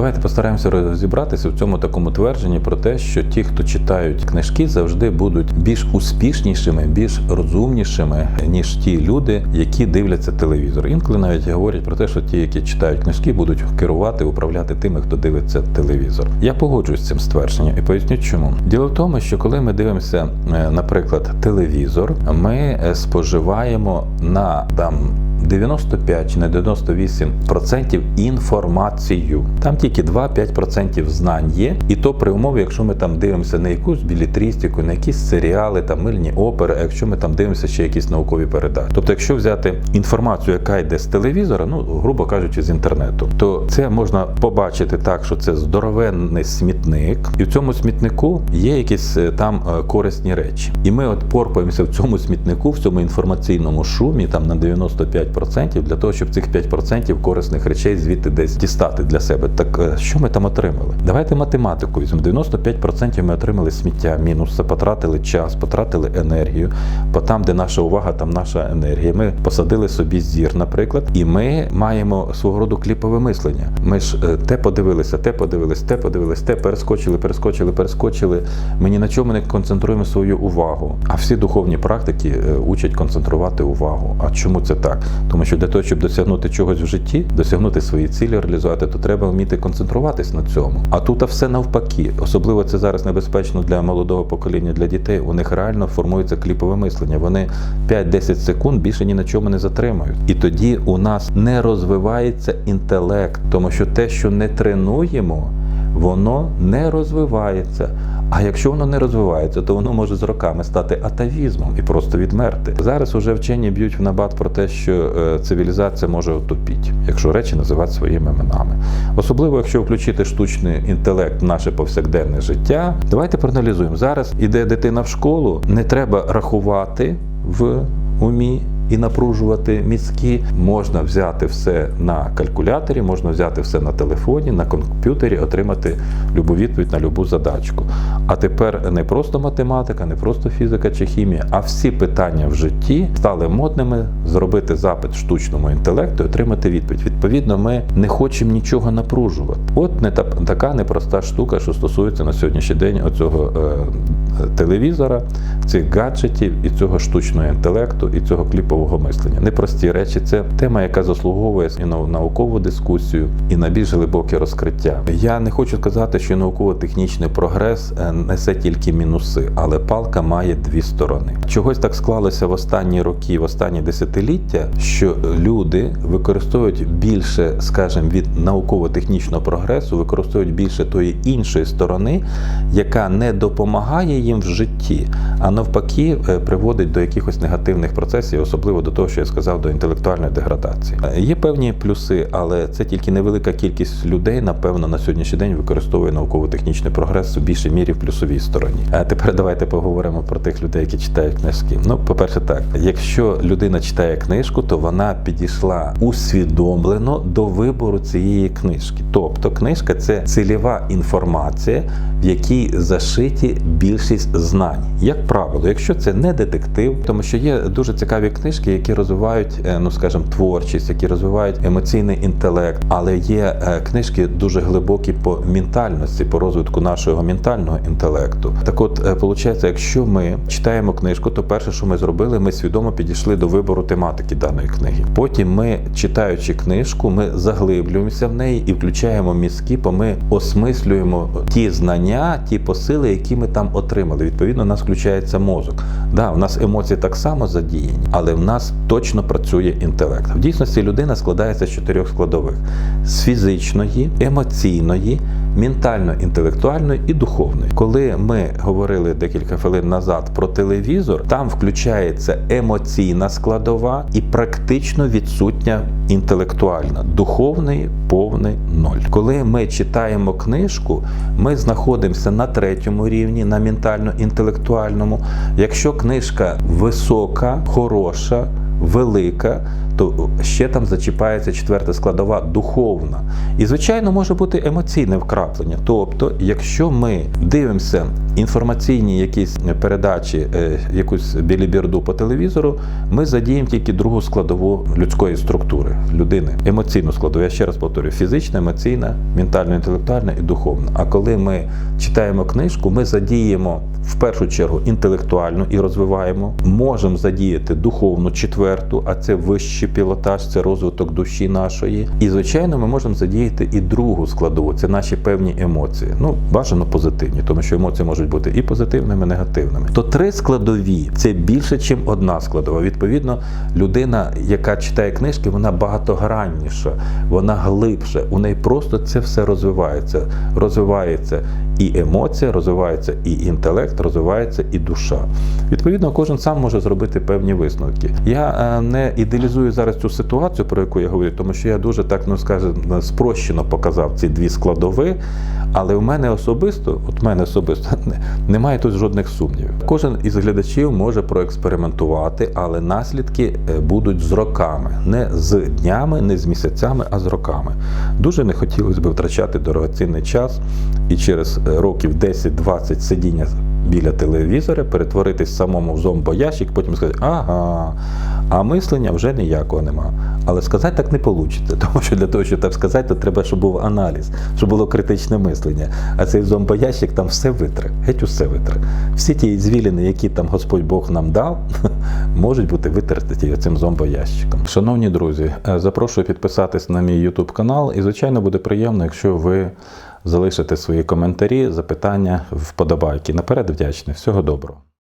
Давайте постараємося розібратися в цьому такому твердженні про те, що ті, хто читають книжки, завжди будуть більш успішнішими, більш розумнішими, ніж ті люди, які дивляться телевізор. Інколи навіть говорять про те, що ті, які читають книжки, будуть керувати, управляти тими, хто дивиться телевізор. Я погоджуюсь з цим ствердженням і поясню, чому. Діло в тому, що коли ми дивимося, е, наприклад, телевізор, ми е, споживаємо на там. 95 чи не 98% інформацію. Там тільки 2-5% знань є, і то при умові, якщо ми там дивимося на якусь білітрістику, на якісь серіали, там мильні опери, а якщо ми там дивимося ще якісь наукові передачі. Тобто, якщо взяти інформацію, яка йде з телевізора, ну грубо кажучи, з інтернету, то це можна побачити так, що це здоровенний смітник, і в цьому смітнику є якісь е, там е, корисні речі. І ми от порпаємося в цьому смітнику, в цьому інформаційному шумі, там на 95% для того, щоб цих 5% корисних речей звідти десь дістати для себе. Так е, що ми там отримали? Давайте математику візьмемо. 95% ми отримали сміття, мінуси, потратили час, потратили енергію. Бо там, де наша увага, там наша енергія. Ми посадили собі зір, наприклад, і ми маємо свого роду кліпове мислення. Ми ж е, те подивилися, те подивилися, те подивилися, те перескочили, перескочили, перескочили. Ми ні на чому не концентруємо свою увагу. А всі духовні практики е, учать концентрувати увагу. А чому це так? Тому що для того, щоб досягнути чогось в житті, досягнути свої цілі, реалізувати, то треба вміти концентруватись на цьому. А тут а все навпаки. Особливо це зараз небезпечно для молодого покоління, для дітей. У них реально формується кліпове мислення. Вони 5-10 секунд більше ні на чому не затримують. І тоді у нас не розвивається інтелект, тому що те, що не тренуємо, воно не розвивається. А якщо воно не розвивається, то воно може з роками стати атавізмом і просто відмерти. Зараз уже вчені б'ють в набат про те, що е, цивілізація може отупіти, якщо речі називати своїми іменами. Особливо, якщо включити штучний інтелект в наше повсякденне життя. Давайте проаналізуємо. Зараз іде дитина в школу, не треба рахувати в умі і напружувати мізки. Можна взяти все на калькуляторі, можна взяти все на телефоні, на комп'ютері, отримати любу відповідь на любу задачку. А тепер не просто математика, не просто фізика чи хімія, а всі питання в житті стали модними зробити запит штучному інтелекту і отримати відповідь. Відповідно, ми не хочемо нічого напружувати. От не та така непроста штука, що стосується на сьогоднішній день оцього е, телевізора, цих гаджетів і цього штучного інтелекту, і цього кліпового мислення. Непрості речі. Це тема, яка заслуговує і на наукову дискусію, і на більш глибоке розкриття. Я не хочу сказати, що науково-технічний прогрес е, несе тільки мінуси, але палка має дві сторони. Чогось так склалося в останні роки, в останні десятиліття, що люди використовують більше, скажімо, від науково-технічного прогресу, використовують більше тої іншої сторони, яка не допомагає їм в житті, а навпаки, е, приводить до якихось негативних процесів, особливо до того, що я сказав, до інтелектуальної деградації. Е, Є певні плюси, але це тільки невелика кількість людей, напевно, на сьогоднішній день використовує науково-технічний прогрес у більшій мірі в плюсовій стороні. А тепер давайте поговоримо про тих людей, які читають книжки. Ну, по-перше, так, якщо людина читає книжку, то вона підійшла усвідомлено до вибору цієї книжки. Тобто, книжка це цільова інформація, в якій зашиті більшість знань. Як правило, якщо це не детектив, тому що є дуже цікаві книжки, які розвивають, е, ну скажімо, творчість, які розвивають емоційний інтелект, але є е, книжки дуже глибокі по ментальності, по розвитку нашого ментального інтелекту. Так, от виходить, якщо ми читаємо книжку, то перше, що ми зробили, ми свідомо підійшли до вибору тематики даної книги. Потім ми, читаючи книжку, ми заглиблюємося в неї і включаємо мізки, бо ми осмислюємо ті знання, ті посили, які ми там отримали. Відповідно, нас включається мозок. Да, в нас емоції так само задіяні, але в нас точно працює інтелект. В дійсності людина складається з чотирьох складових: з фізичної, емоційної, ментально-інтелектуальної і духовної. Коли ми говорили декілька хвилин назад про телевізор, там включається емоційна складова і практично відсутня інтелектуальна, духовний повний ноль. Коли ми читаємо книжку, ми знаходимося на третьому рівні, на ментально-інтелектуальному. Якщо книжка висока, хороша, велика, то ще там зачіпається четверта складова духовна. І, звичайно, може бути емоційне вкраплення. Тобто, якщо ми дивимося інформаційні якісь передачі, е, якусь біліберду по телевізору, ми задіємо тільки другу складову людської структури, людини, емоційну складову. Я ще раз повторюю: фізична, емоційна, ментально, інтелектуальна і духовна. А коли ми читаємо книжку, ми задіємо в першу чергу інтелектуальну і розвиваємо, можемо задіяти духовну четверту, а це вищий пілотаж, це розвиток душі нашої. І звичайно, ми можемо задіяти і другу складову, це наші певні емоції. Ну, бажано позитивні, тому що емоції можуть бути і позитивними, і негативними. То три складові це більше, ніж одна складова. Відповідно, людина, яка читає книжки, вона багатогранніша, вона глибша. У неї просто це все розвивається. Розвивається і емоція, розвивається і інтелект, розвивається і душа. Відповідно, кожен сам може зробити певні висновки. Я е, не ідеалізую зараз цю ситуацію, про яку я говорю, тому що я дуже так ну скажімо, спрощено показав ці дві складови. Але в мене особисто, от в мене особисто немає тут жодних сумнівів. Кожен із глядачів може проекспериментувати, але наслідки е, будуть з роками, не з днями, не з місяцями, а з роками. Дуже не хотілося б втрачати дорогоцінний час і через е, років 10-20 сидіння біля телевізора перетворитись самому в зомбоящик, потім сказати, ага, а мислення вже ніякого нема. Але сказати так не вийде, тому що для того, щоб так сказати, то треба, щоб був аналіз, щоб було критичне мислення. А цей зомбоящик там все витре, геть усе витре. Всі ті звіліни, які там Господь Бог нам дав, можуть бути витерті цим зомбоящиком. Шановні друзі, е, запрошую підписатись на мій YouTube канал, і звичайно буде приємно, якщо ви залишите свої коментарі, запитання, вподобайки. Наперед вдячний. Всього доброго.